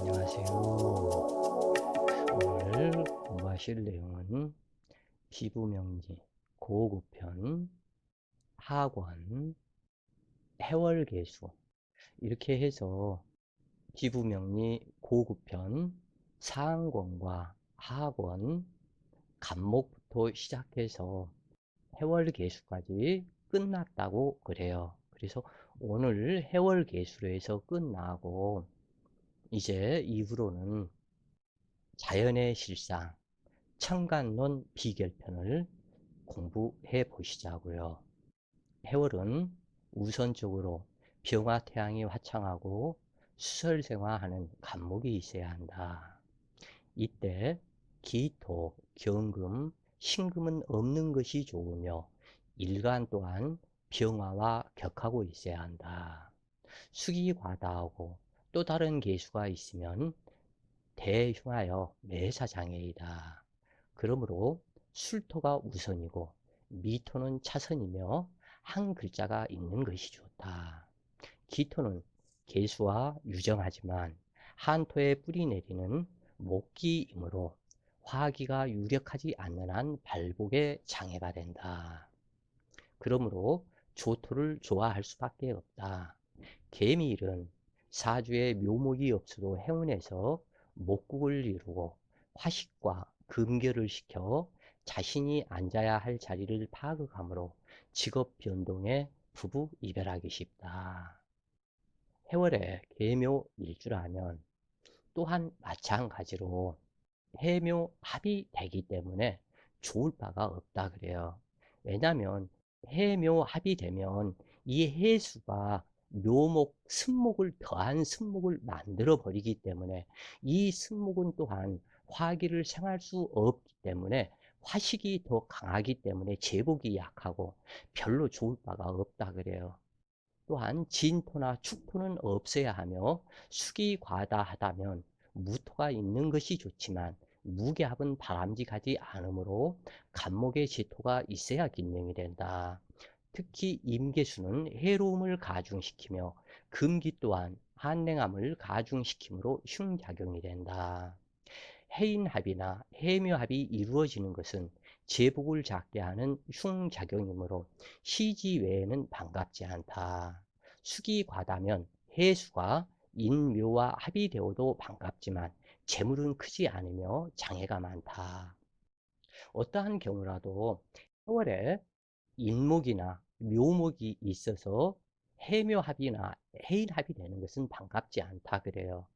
안녕하세요. 오늘 공부하실 내용은 피부명리, 고구편, 하권, 해월계수 이렇게 해서 피부명리, 고구편, 상권과 하권, 간목부터 시작해서 해월계수까지 끝났다고 그래요. 그래서 오늘 해월계수로 해서 끝나고 이제 이후로는 자연의 실상, 청간론 비결편을 공부해 보시자고요. 해월은 우선적으로 병화 태양이 화창하고 수설생화하는 간목이 있어야 한다. 이때 기토, 경금, 신금은 없는 것이 좋으며 일간 또한 병화와 격하고 있어야 한다. 숙이 과다하고 또 다른 계수가 있으면 대흉하여 매사장애이다. 그러므로 술토가 우선이고 미토는 차선이며 한 글자가 있는 것이 좋다. 기토는 계수와 유정하지만 한토에 뿌리 내리는 목기이므로 화기가 유력하지 않는 한 발복에 장애가 된다. 그러므로 조토를 좋아할 수밖에 없다. 개미일은 사주에 묘목이 없어도 행운에서 목국을 이루고 화식과 금결을 시켜 자신이 앉아야 할 자리를 파악하므로 직업 변동에 부부 이별하기 쉽다. 해월에 개묘 일주라면 또한 마찬가지로 해묘 합이 되기 때문에 좋을 바가 없다 그래요. 왜냐하면 해묘 합이 되면 이 해수가 묘목, 습목을 더한 습목을 만들어 버리기 때문에 이 습목은 또한 화기를 생할 수 없기 때문에 화식이 더 강하기 때문에 제복이 약하고 별로 좋을 바가 없다 그래요. 또한 진토나 축토는 없어야 하며 숙이 과다하다면 무토가 있는 것이 좋지만 무게합은 바람직하지 않으므로 간목의 지토가 있어야 긴명이 된다. 특히 임계수는 해로움을 가중시키며 금기 또한 한냉함을 가중시키므로 흉작용이 된다. 해인합이나 해묘합이 이루어지는 것은 제복을 작게 하는 흉작용이므로 시지 외에는 반갑지 않다. 숙이 과다면 해수가 인묘와 합이 되어도 반갑지만 재물은 크지 않으며 장애가 많다. 어떠한 경우라도 10월에 인목이나 묘목이 있어서 해묘합이나 해일합이 되는 것은 반갑지 않다 그래요.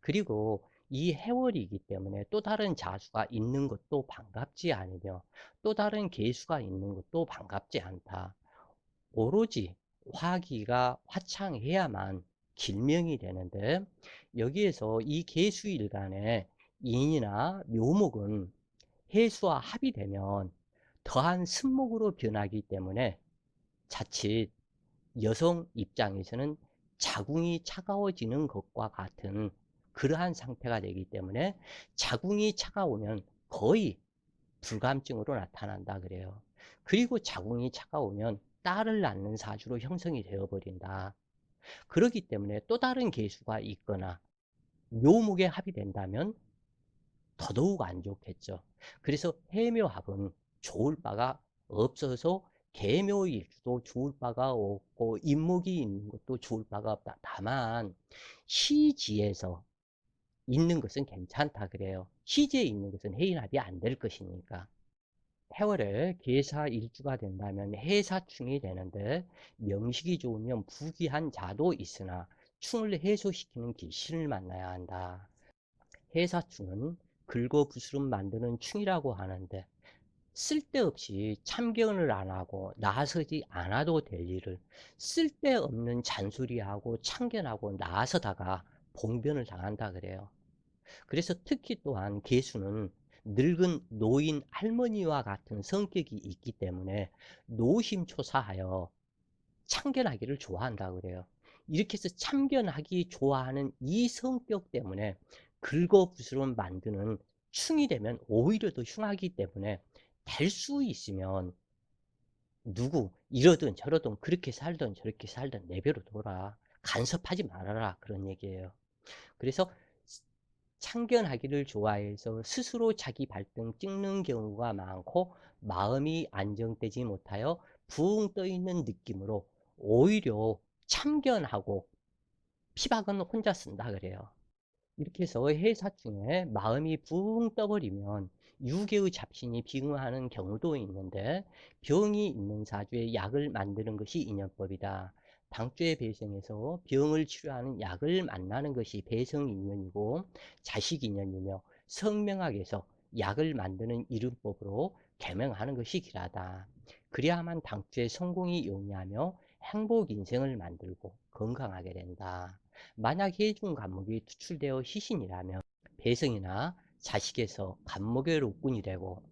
그리고 이 해월이기 때문에 또 다른 자수가 있는 것도 반갑지 않으며 또 다른 계수가 있는 것도 반갑지 않다. 오로지 화기가 화창해야만 길명이 되는데 여기에서 이 계수일간의 인이나 묘목은 해수와 합이 되면 더한 습목으로 변하기 때문에 자칫 여성 입장에서는 자궁이 차가워지는 것과 같은 그러한 상태가 되기 때문에 자궁이 차가우면 거의 불감증으로 나타난다 그래요. 그리고 자궁이 차가우면 딸을 낳는 사주로 형성이 되어버린다. 그렇기 때문에 또 다른 계수가 있거나 묘목에 합이 된다면 더더욱 안 좋겠죠. 그래서 해묘합은 좋을 바가 없어서 개묘일주도 좋을 바가 없고 인목이 있는 것도 좋을 바가 없다. 다만 시지에서 있는 것은 괜찮다 그래요. 시지에 있는 것은 해인합이 안 될 것이니까. 해월에 계사 일주가 된다면 해사충이 되는데 명식이 좋으면 부귀한 자도 있으나 충을 해소시키는 귀신을 만나야 한다. 해사충은 긁어 부스름 만드는 충이라고 하는데 쓸데없이 참견을 안 하고 나서지 않아도 될 일을 쓸데없는 잔소리하고 참견하고 나서다가 봉변을 당한다 그래요. 그래서 특히 또한 개수는 늙은 노인 할머니와 같은 성격이 있기 때문에 노심초사하여 참견하기를 좋아한다 그래요. 이렇게 해서 참견하기 좋아하는 이 성격 때문에 긁어부스럼 만드는 충이 되면 오히려 더 흉하기 때문에 될수 있으면 누구 이러든 저러든 그렇게 살든 저렇게 살든 내배로 둬라 간섭하지 말아라 그런 얘기예요. 그래서 참견하기를 좋아해서 스스로 자기 발등 찍는 경우가 많고 마음이 안정되지 못하여 붕 떠 있는 느낌으로 오히려 참견하고 피박은 혼자 쓴다 그래요. 이렇게 해서 해사중에 마음이 붕 떠버리면 유개의 잡신이 비응하는 경우도 있는데 병이 있는 사주에 약을 만드는 것이 인연법이다. 당주의 배성에서 병을 치료하는 약을 만나는 것이 배성 인연이고 자식 인연이며 성명학에서 약을 만드는 이름법으로 개명하는 것이 길하다. 그래야만 당주의 성공이 용이하며 행복 인생을 만들고 건강하게 된다. 만약 해중 간목이 투출되어 희신이라면 배성이나 자식에서 간목의 록군이 되고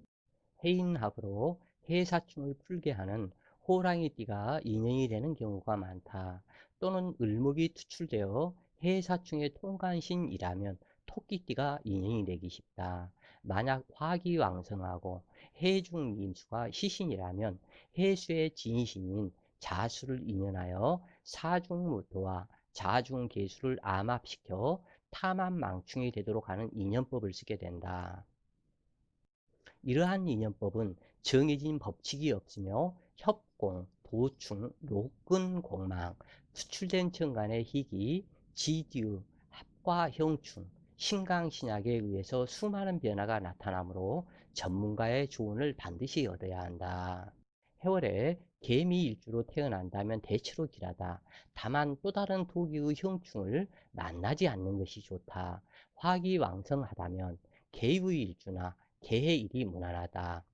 해인합으로 해사충을 풀게 하는 호랑이띠가 인연이 되는 경우가 많다. 또는 을목이 투출되어 해사충의 통간신이라면 토끼띠가 인연이 되기 쉽다. 만약 화기왕성하고 해중 임수가 희신이라면 해수의 진신인 자수를 인연하여 사중무토와 자중계수를 암합시켜 탐함망충이 되도록 하는 인연법을 쓰게 된다. 이러한 인연법은 정해진 법칙이 없으며 협공, 도충, 로끈, 공망, 수출된 천간의 희기, 지듀, 합과 형충, 신강신약에 의해서 수많은 변화가 나타나므로 전문가의 조언을 반드시 얻어야 한다. 해월에 개미 일주로 태어난다면 대체로 길하다. 다만 또 다른 토기의 형충을 만나지 않는 것이 좋다. 화기왕성하다면 개의 일주나 개의 일이 무난하다.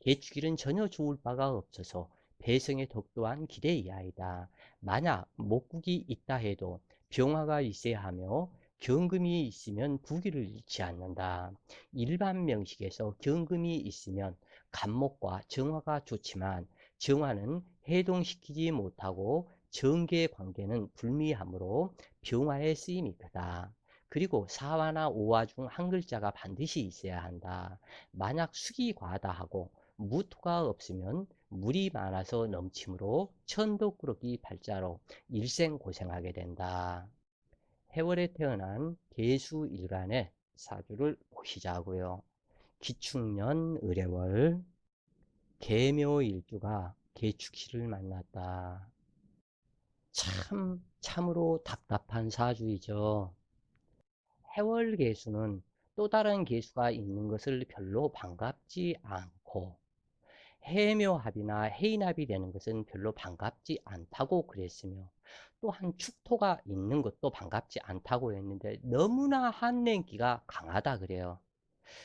개축일은 전혀 좋을 바가 없어서 배성의 덕 또한 기대 이하이다. 만약 목국이 있다 해도 병화가 있어야 하며 경금이 있으면 부기를 잃지 않는다. 일반 명식에서 경금이 있으면 간목과 정화가 좋지만 정화는 해동시키지 못하고 정계 관계는 불미하므로 병화의 쓰임이 크다. 그리고 사화나 오화 중 한 글자가 반드시 있어야 한다. 만약 숙이 과하다 하고 무토가 없으면 물이 많아서 넘치므로 천도꾸러기 발자로 일생 고생하게 된다. 해월에 태어난 개수 일간의 사주를 보시자고요. 기축년 의뢰월 개묘일주가 개축시를 만났다. 참 참으로 답답한 사주이죠. 해월 개수는 또 다른 개수가 있는 것을 별로 반갑지 않고 해묘합이나 해인합이 되는 것은 별로 반갑지 않다고 그랬으며 또한 축토가 있는 것도 반갑지 않다고 했는데 너무나 한랭기가 강하다 그래요.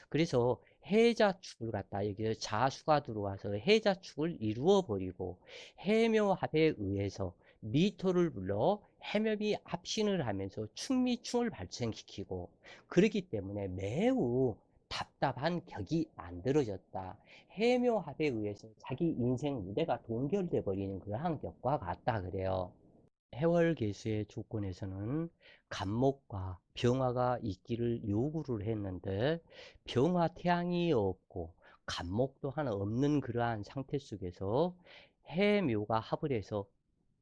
그래서 해자축을 갖다 여기서 자수가 들어와서 해자축을 이루어 버리고 해묘합에 의해서 미토를 불러 해묘이 합신을 하면서 충미충을 발생시키고 그렇기 때문에 매우 답답한 격이 만들어졌다. 해묘합에 의해서 자기 인생 무대가 동결돼 버리는 그러한 격과 같다 그래요. 해월개수의 조건에서는 간목과 병화가 있기를 요구를 했는데 병화 태양이 없고 간목 또한 없는 그러한 상태 속에서 해묘가 합을 해서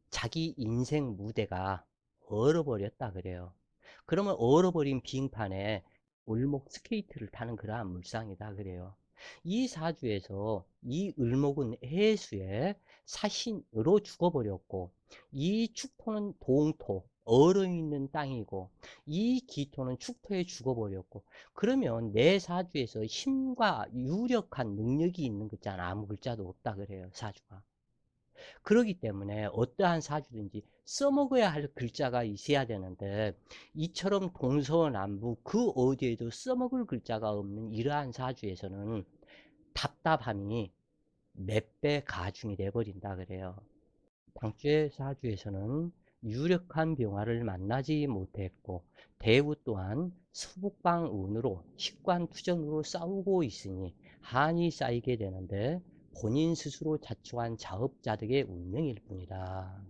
자기 인생 무대가 얼어버렸다 그래요. 그러면 얼어버린 빙판에 을목 스케이트를 타는 그러한 물상이다 그래요. 이 사주에서 이 을목은 해수에 사신으로 죽어버렸고 이 축토는 동토 얼어 있는 땅이고 이 기토는 축토에 죽어버렸고 그러면 내 사주에서 힘과 유력한 능력이 있는 글자는 아무 글자도 없다 그래요 사주가. 그러기 때문에 어떠한 사주든지 써먹어야 할 글자가 있어야 되는데 이처럼 동서남북 그 어디에도 써먹을 글자가 없는 이러한 사주에서는 답답함이 몇 배 가중이 돼버린다 그래요. 당주의 사주에서는 유력한 병화를 만나지 못했고 대우 또한 서북방 운으로 식관투전으로 싸우고 있으니 한이 쌓이게 되는데 본인 스스로 자초한 자업자득의 운명일 뿐이다.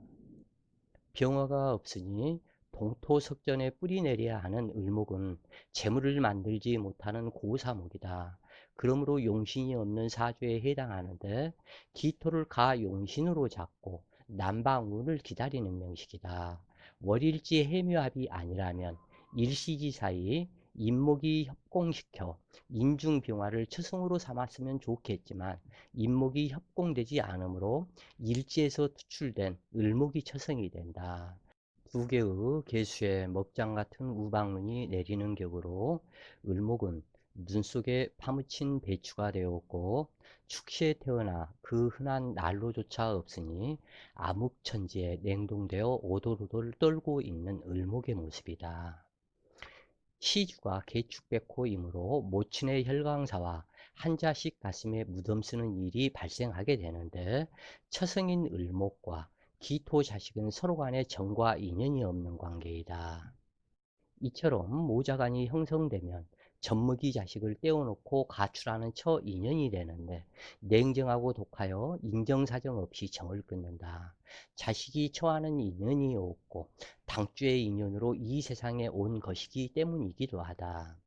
병화가 없으니 동토석전에 뿌리 내려야 하는 을목은 재물을 만들지 못하는 고사목이다. 그러므로 용신이 없는 사주에 해당하는데 기토를 가 용신으로 잡고 남방운을 기다리는 명식이다. 월일지 해묘합이 아니라면 일시지 사이 인목이 협공시켜 인중병화를 처성으로 삼았으면 좋겠지만 인목이 협공되지 않으므로 일지에서 투출된 을목이 처성이 된다. 두 개의 개수에 먹장 같은 우방눈이 내리는 격으로 을목은 눈 속에 파묻힌 배추가 되었고 축시에 태어나 그 흔한 난로조차 없으니 암흑천지에 냉동되어 오돌오돌 떨고 있는 을목의 모습이다. 시주가 개축백호이므로 모친의 혈강사와 한자식 가슴에 무덤 쓰는 일이 발생하게 되는데 처성인 을목과 기토 자식은 서로 간에 정과 인연이 없는 관계이다. 이처럼 모자간이 형성되면 젖먹이 자식을 떼어놓고 가출하는 처 인연이 되는데 냉정하고 독하여 인정사정 없이 정을 끊는다. 자식이 처하는 인연이 없고 당주의 인연으로 이 세상에 온 것이기 때문이기도 하다.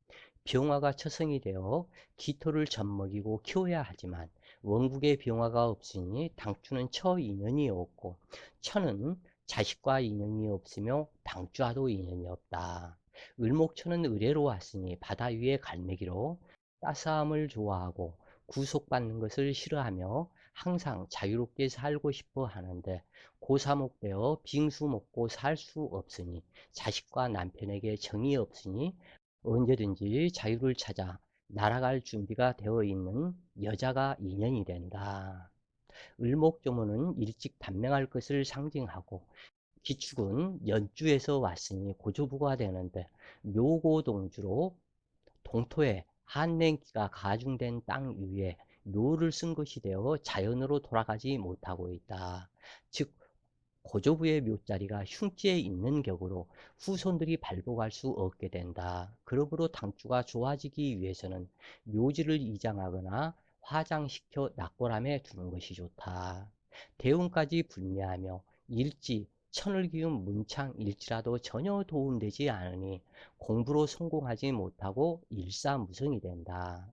병화가 처성이 되어 기토를 젖먹이고 키워야 하지만 원국에 병화가 없으니 당주는 처 인연이 없고 처는 자식과 인연이 없으며 당주와도 인연이 없다. 을목초는 의뢰로 왔으니 바다 위의 갈매기로 따스함을 좋아하고 구속받는 것을 싫어하며 항상 자유롭게 살고 싶어 하는데 고사목 되어 빙수 먹고 살 수 없으니 자식과 남편에게 정이 없으니 언제든지 자유를 찾아 날아갈 준비가 되어 있는 여자가 인연이 된다. 을목조문은 일찍 단명할 것을 상징하고 기축은 연주에서 왔으니 고조부가 되는데 묘고동주로 동토에 한냉기가 가중된 땅 위에 묘를 쓴 것이 되어 자연으로 돌아가지 못하고 있다. 즉 고조부의 묘자리가 흉지에 있는 격으로 후손들이 발복할 수 없게 된다. 그러므로 당주가 좋아지기 위해서는 묘지를 이장하거나 화장시켜 낙골함에 두는 것이 좋다. 대운까지 불미하며 일지, 천을 기운 문창일지라도 전혀 도움되지 않으니 공부로 성공하지 못하고 일사무성이 된다.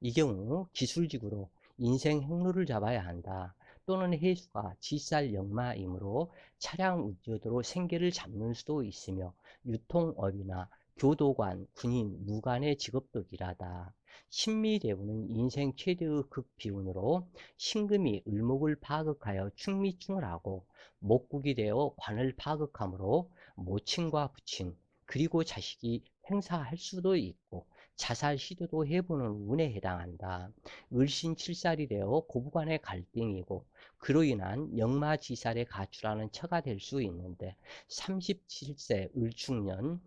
이 경우 기술직으로 인생 행로를 잡아야 한다. 또는 해수가 지살 역마이므로 차량 운전으로 생계를 잡는 수도 있으며 유통업이나 교도관, 군인, 무관의 직업도 일하다. 신미대우는 인생 최대의 극비운으로 신금이 을목을 파극하여 충미충을 하고 목국이 되어 관을 파극하므로 모친과 부친 그리고 자식이 행사할 수도 있고 자살 시도도 해보는 운에 해당한다. 을신 칠살이 되어 고부간의 갈등이고 그로 인한 역마지살에 가출하는 처가 될 수 있는데 37세 을축년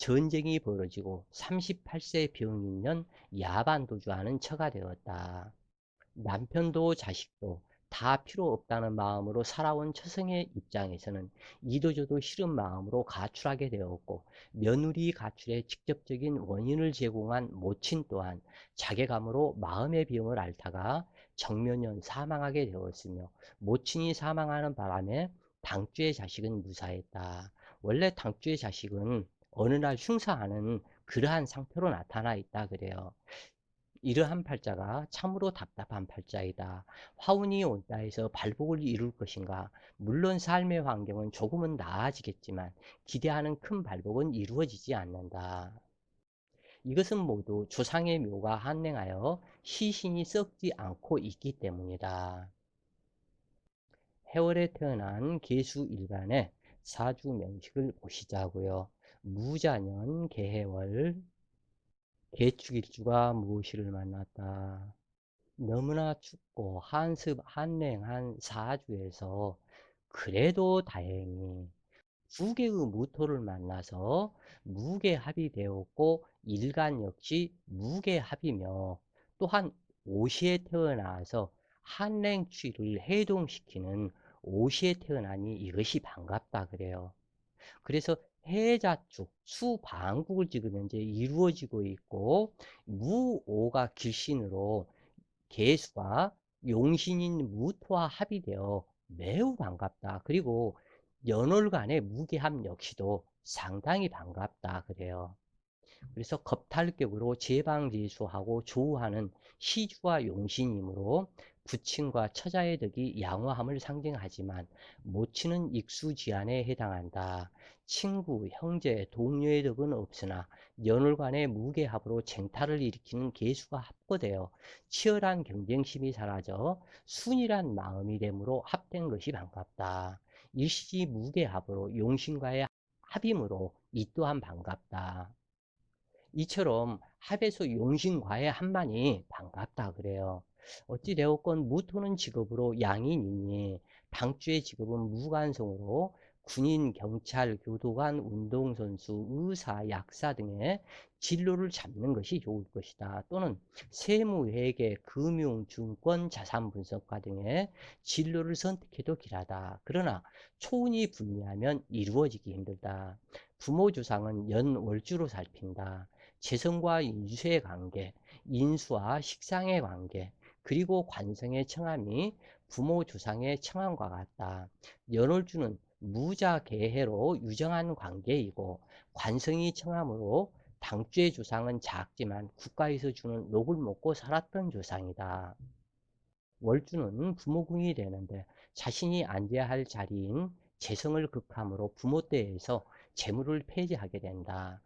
전쟁이 벌어지고 38세 병인 년 야반도주하는 처가 되었다. 남편도 자식도 다 필요 없다는 마음으로 살아온 처성의 입장에서는 이도저도 싫은 마음으로 가출하게 되었고 며느리 가출의 직접적인 원인을 제공한 모친 또한 자괴감으로 마음의 병을 앓다가 정면년 사망하게 되었으며 모친이 사망하는 바람에 당주의 자식은 무사했다. 원래 당주의 자식은 어느 날 흉사하는 그러한 상태로 나타나 있다 그래요. 이러한 팔자가 참으로 답답한 팔자이다. 화운이 온다 해서 발복을 이룰 것인가? 물론 삶의 환경은 조금은 나아지겠지만 기대하는 큰 발복은 이루어지지 않는다. 이것은 모두 조상의 묘가 한행하여 시신이 썩지 않고 있기 때문이다. 해월에 태어난 개수 일간의 사주 명식을 보시자고요. 무자년 개해월 개축일주가 무엇이를 만났다. 너무나 춥고 한습 한냉한 사주에서 그래도 다행히 두 개의 무토를 만나서 무게합이 되었고 일간 역시 무게합이며 또한 오시에 태어나서 한랭취를 해동시키는 오시에 태어나니 이것이 반갑다 그래요. 그래서 해자 축, 수방국을 지금 현재 이루어지고 있고 무오가 길신으로 개수가 용신인 무토와 합의되어 매우 반갑다. 그리고 연월간의 무게함 역시도 상당히 반갑다. 그래요. 그래서 겁탈격으로 제방제수하고 조우하는 시주와 용신이므로 부친과 처자의 덕이 양호함을 상징하지만 모친은 익수지안에 해당한다. 친구, 형제, 동료의 덕은 없으나 연월간의 무게합으로 쟁탈을 일으키는 개수가 합거되어 치열한 경쟁심이 사라져 순이란 마음이 되므로 합된 것이 반갑다. 일시지 무게합으로 용신과의 합임으로 이 또한 반갑다. 이처럼 합에서 용신과의 한만이 반갑다 그래요. 어찌되었건 무토는 직업으로 양인이니 당주의 직업은 무관성으로 군인, 경찰, 교도관, 운동선수, 의사, 약사 등의 진로를 잡는 것이 좋을 것이다. 또는 세무, 회계, 금융, 증권, 자산 분석과 등의 진로를 선택해도 길하다. 그러나 초운이 불리하면 이루어지기 힘들다. 부모 주상은 연월주로 살핀다. 재성과 인수의 관계, 인수와 식상의 관계, 그리고 관성의 청함이 부모 주상의 청함과 같다. 연월주는 무자개해로 유정한 관계이고 관성이 청함으로 당주의 주상은 작지만 국가에서 주는 녹을 먹고 살았던 주상이다. 월주는 부모궁이 되는데 자신이 앉아야 할 자리인 재성을 극함으로 부모 때에서 재물을 폐지하게 된다.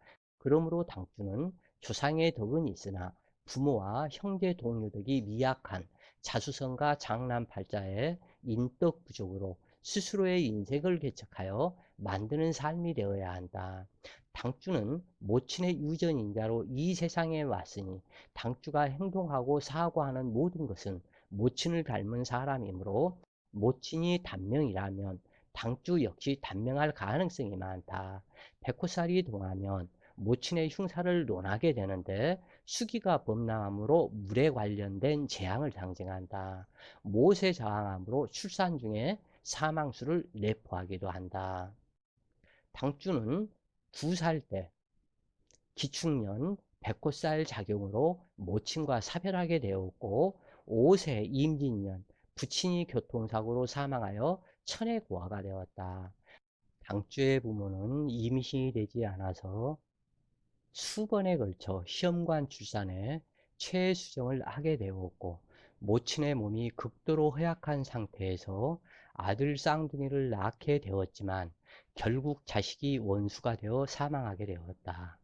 그러므로 당주는 조상의 덕은 있으나 부모와 형제 동료덕이 미약한 자수성가 장남 팔자의 인덕 부족으로 스스로의 인생을 개척하여 만드는 삶이 되어야 한다. 당주는 모친의 유전인자로 이 세상에 왔으니 당주가 행동하고 사고하는 모든 것은 모친을 닮은 사람이므로 모친이 단명이라면 당주 역시 단명할 가능성이 많다. 백호살이 동하면 모친의 흉사를 논하게 되는데 수기가 범람함으로 물에 관련된 재앙을 상징한다. 못에 저항함으로 출산 중에 사망수를 내포하기도 한다. 당주는 두살때 기축년 백호살 작용으로 모친과 사별하게 되었고 5세 임진년 부친이 교통사고로 사망하여 천혜고아가 되었다. 당주의 부모는 임신이 되지 않아서 수번에 걸쳐 시험관 출산에 최수정을 하게 되었고 모친의 몸이 극도로 허약한 상태에서 아들 쌍둥이를 낳게 되었지만 결국 자식이 원수가 되어 사망하게 되었다.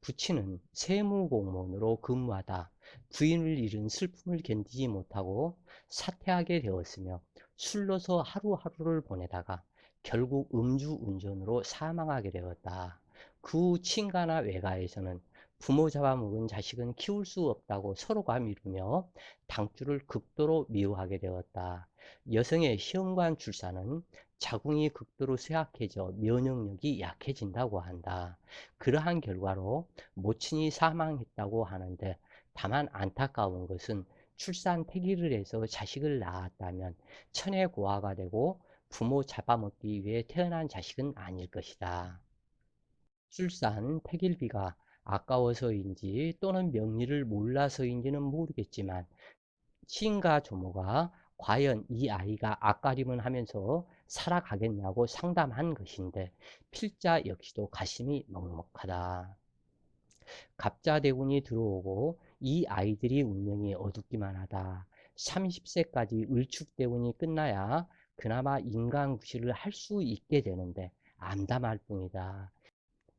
부친은 세무공무원으로 근무하다 부인을 잃은 슬픔을 견디지 못하고 사퇴하게 되었으며 술로서 하루하루를 보내다가 결국 음주운전으로 사망하게 되었다. 그 친가나 외가에서는 부모 잡아먹은 자식은 키울 수 없다고 서로가 미루며 당주를 극도로 미워하게 되었다. 여성의 시험관 출산은 자궁이 극도로 쇠약해져 면역력이 약해진다고 한다. 그러한 결과로 모친이 사망했다고 하는데 다만 안타까운 것은 출산 폐기를 해서 자식을 낳았다면 천의 고아가 되고 부모 잡아먹기 위해 태어난 자식은 아닐 것이다. 출산 폐길비가 아까워서인지 또는 명리를 몰라서인지는 모르겠지만 친가 조모가 과연 이 아이가 앞가림을 하면서 살아가겠냐고 상담한 것인데 필자 역시도 가심이 먹먹하다. 갑자대군이 들어오고 이 아이들이 운명이 어둡기만 하다. 30세까지 을축대운이 끝나야 그나마 인간구실을 할 수 있게 되는데 암담할 뿐이다.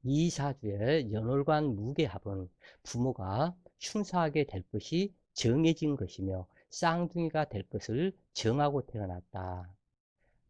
이 사주의 연월관 무게합은 부모가 흉사하게 될 것이 정해진 것이며 쌍둥이가 될 것을 정하고 태어났다.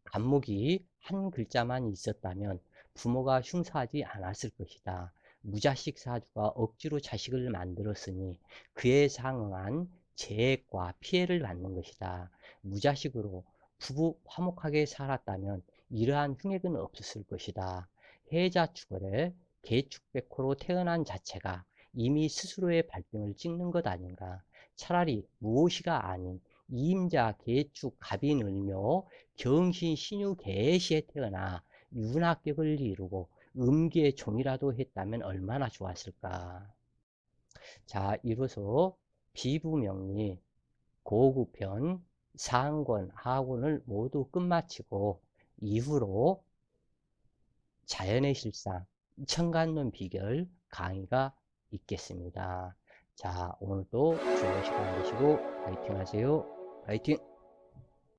간목이 한 글자만 있었다면 부모가 흉사하지 않았을 것이다. 무자식 사주가 억지로 자식을 만들었으니 그에 상응한 재해과 피해를 받는 것이다. 무자식으로 부부 화목하게 살았다면 이러한 흉액은 없었을 것이다. 해자축월에 개축백호로 태어난 자체가 이미 스스로의 발등을 찍는 것 아닌가. 차라리 무엇이가 아닌 이임자 개축 늘며 경신 신유 개시에 태어나 윤합격을 이루고 음기의 종이라도 했다면 얼마나 좋았을까. 자, 이로써 비부명리, 고구편, 상권, 하권을 모두 끝마치고 이후로 자연의 실상, 청간론 비결 강의가 있겠습니다. 자, 오늘도 좋은 시간 되시고 파이팅 하세요. 파이팅!